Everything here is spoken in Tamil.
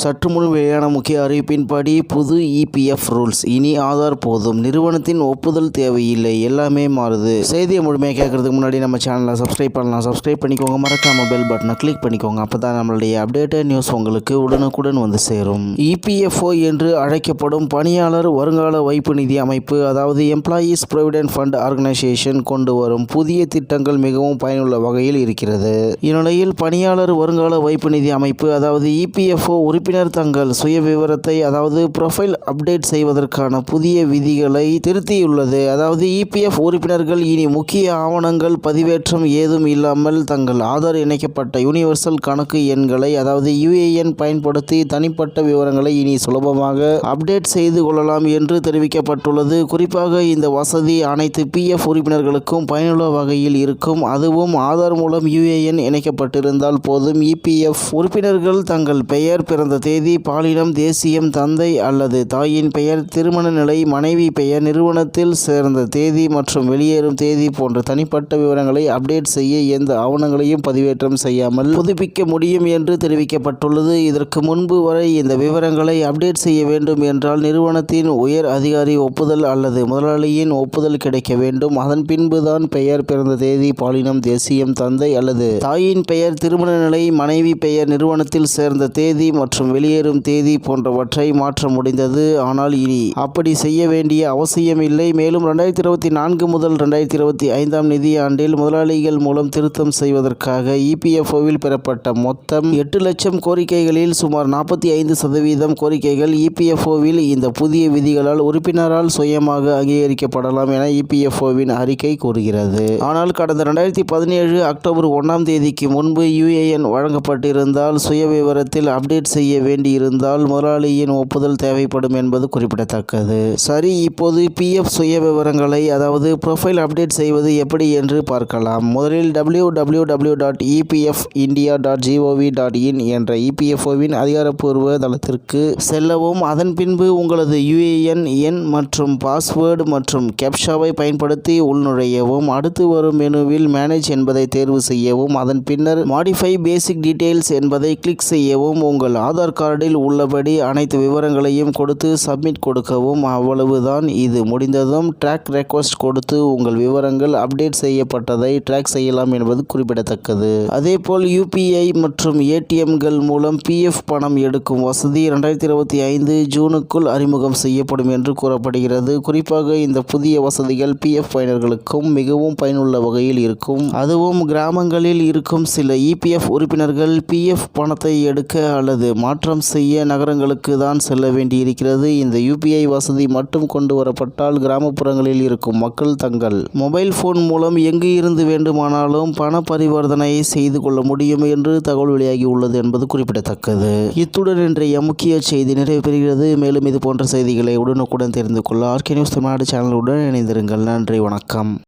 சற்று முன் வெளியான முக்கிய அறிவிப்பின்படி புது இபிஎஃப் ரூல்ஸ் இனி ஆதார் போதும். நிறுவனத்தின் ஒப்புதல் தேவையில்லை. எல்லாமே மாறுது. செய்தியை முழுமையாக கேட்கறதுக்கு முன்னாடி நம்ம சேனலை சப்ஸ்கிரைப் பண்ணலாம். சப்ஸ்கிரைப் பண்ணிக்கோங்க. மறக்காம பெல் பட்டனை கிளிக் பண்ணிக்கோங்க. அப்போ தான் நம்மளுடைய அப்டேட்டட் நியூஸ் உங்களுக்கு உடனுக்குடன் வந்து சேரும். இபிஎஃப்ஓ என்று அழைக்கப்படும் பணியாளர் வருங்கால வைப்பு நிதி அமைப்பு அதாவது எம்ப்ளாயீஸ் ப்ரொவிடென்ட் ஃபண்ட் ஆர்கனைசேஷன் கொண்டு வரும் புதிய திட்டங்கள் மிகவும் பயனுள்ள வகையில் இருக்கிறது. இந்நிலையில் பணியாளர் வருங்கால வைப்பு நிதி அமைப்பு அதாவது இபிஎஃப்ஓ உறுப்பினர் தங்கள் சுய விவரத்தை அதாவது ப்ரொஃபைல் அப்டேட் செய்வதற்கான புதிய விதிகளை திருத்தியுள்ளது. அதாவது இபிஎஃப் உறுப்பினர்கள் இனி முக்கிய ஆவணங்கள் பதிவேற்றம் ஏதும் இல்லாமல் தங்கள் ஆதார் இணைக்கப்பட்ட யூனிவர்சல் கணக்கு எண்களை அதாவது யுஏஎன் பயன்படுத்தி தனிப்பட்ட விவரங்களை இனி சுலபமாக அப்டேட் செய்து கொள்ளலாம் என்று தெரிவிக்கப்பட்டுள்ளது. குறிப்பாக இந்த வசதி அனைத்து பிஎஃப் உறுப்பினர்களுக்கும் பயனுள்ள வகையில் இருக்கும். அதுவும் ஆதார் மூலம் யுஏஎன் இணைக்கப்பட்டிருந்தால் போதும். இபிஎஃப் உறுப்பினர்கள் தங்கள் பெயர் பிறந்த தேதி பாலினம் தேசியம் தந்தை அல்லது தாயின் பெயர் திருமண நிலை மனைவி பெயர் நிறுவனத்தில் சேர்ந்த தேதி மற்றும் வெளியேறும் தேதி போன்ற தனிப்பட்ட விவரங்களை அப்டேட் செய்ய எந்த ஆவணங்களையும் பதிவேற்றம் செய்யாமல் புதுப்பிக்க முடியும் என்று தெரிவிக்கப்பட்டுள்ளது. இதற்கு முன்பு வரை இந்த விவரங்களை அப்டேட் செய்ய வேண்டும் என்றால் நிறுவனத்தின் உயர் அதிகாரி ஒப்புதல் அல்லது முதலாளியின் ஒப்புதல் கிடைக்க வேண்டும். அதன் பின்புதான் பெயர் பிறந்த தேதி பாலினம் தேசியம் தந்தை அல்லது தாயின் பெயர் திருமண நிலை மனைவி பெயர் நிறுவனத்தில் சேர்ந்த தேதி மற்றும் வெளியேறும் தேதி போன்றவற்றை மாற்ற முடிந்தது. ஆனால் இனி அப்படி செய்ய வேண்டிய அவசியம் இல்லை மேலும் ரெண்டாயிரத்தி இருபத்தி நான்கு முதல் ரெண்டாயிரத்தி இருபத்தி ஐந்தாம் நிதியாண்டில் முதலாளிகள் மூலம் திருத்தம் செய்வதற்காக இபிஎஃப்ஓவில் பெறப்பட்ட மொத்தம் எட்டு லட்சம் கோரிக்கைகளில் சுமார் நாற்பத்தி ஐந்து சதவீதம் கோரிக்கைகள் இபிஎஃப்ஓவில் இந்த புதிய விதிகளால் உறுப்பினரால் சுயமாக அங்கீகரிக்கப்படலாம் என இபிஎஃப்ஓவின் அறிக்கை கூறுகிறது. ஆனால் கடந்த ரெண்டாயிரத்தி பதினேழு அக்டோபர் ஒன்றாம் தேதிக்கு முன்பு யுஏஎன் வழங்கப்பட்டிருந்தால் சுய விவரத்தில் அப்டேட் செய்ய வேண்டியிருந்தால் முதலாளியின் ஒப்புதல் தேவைப்படும் என்பது குறிப்பிடத்தக்கது. சரி இப்போது பிஎஃப் சுய விவரங்களை அதாவது ப்ரொஃபைல் அப்டேட் செய்வது எப்படி என்று பார்க்கலாம். முதலில் W W W dot EPF India dot G O V dot in என்ற இபிஎஃப்ஓவின் அதிகாரப்பூர்வ தளத்திற்கு செல்லவும். அதன் பின்பு உங்களது யுஏஎன் எண் மற்றும் பாஸ்வேர்டு மற்றும் கேப்ஷாவை பயன்படுத்தி உள்நுழையவும். அடுத்து வரும் மெனுவில் மேனேஜ் என்பதை தேர்வு செய்யவும். அதன் பின்னர் மாடிஃபை பேசிக் டீடைல்ஸ் என்பதை கிளிக் செய்யவும். உங்கள் ஆதார் கார்டில் உள்ளபடி அனைத்து விவரங்களையும் கொடுத்து சப்மிட் கொடுக்கவும். அவ்வளவுதான் இது முடிந்ததும் ட்ராக் ரெக்வஸ்ட் கொடுத்து உங்கள் விவரங்கள் அப்டேட் செய்யப்பட்டதை ட்ராக் செய்யலாம் என்பது குறிப்பிடத்தக்கது. அதேபோல் யூபிஐ மற்றும் ஏடிஎம்கள் மூலம் பிஎஃப் பணம் எடுக்கும் வசதி ரெண்டாயிரத்தி இருபத்தி ஐந்து ஜூனுக்குள் அறிமுகம் செய்யப்படும் என்று கூறப்படுகிறது. குறிப்பாக இந்த புதிய வசதிகள் பிஎஃப் பயனர்களுக்கும் மிகவும் பயனுள்ள வகையில் இருக்கும். அதுவும் கிராமங்களில் இருக்கும் சில இபிஎஃப் உறுப்பினர்கள் பிஎஃப் பணத்தை எடுக்க அல்லது மாற்ற மாற்றம் செய்ய நகரங்களுக்கு தான் செல்ல வேண்டியிருக்கிறது. இந்த யூபிஐ வசதி மட்டும் கொண்டு வரப்பட்டால் கிராமப்புறங்களில் இருக்கும் மக்கள் தங்கள் மொபைல் போன் மூலம் எங்கு இருந்து வேண்டுமானாலும் பண பரிவர்த்தனையை செய்து கொள்ள முடியும் என்று தகவல் வெளியாகி உள்ளது என்பது குறிப்பிடத்தக்கது. இத்துடன் இன்றைய முக்கிய செய்தி நிறைவு பெறுகிறது. மேலும் இது போன்ற செய்திகளை உடனுக்குடன் தெரிந்து கொள்ள ஆர்கே நியூஸ் தமிழ்நாடு சேனலுடன் இணைந்திருங்கள். நன்றி வணக்கம்.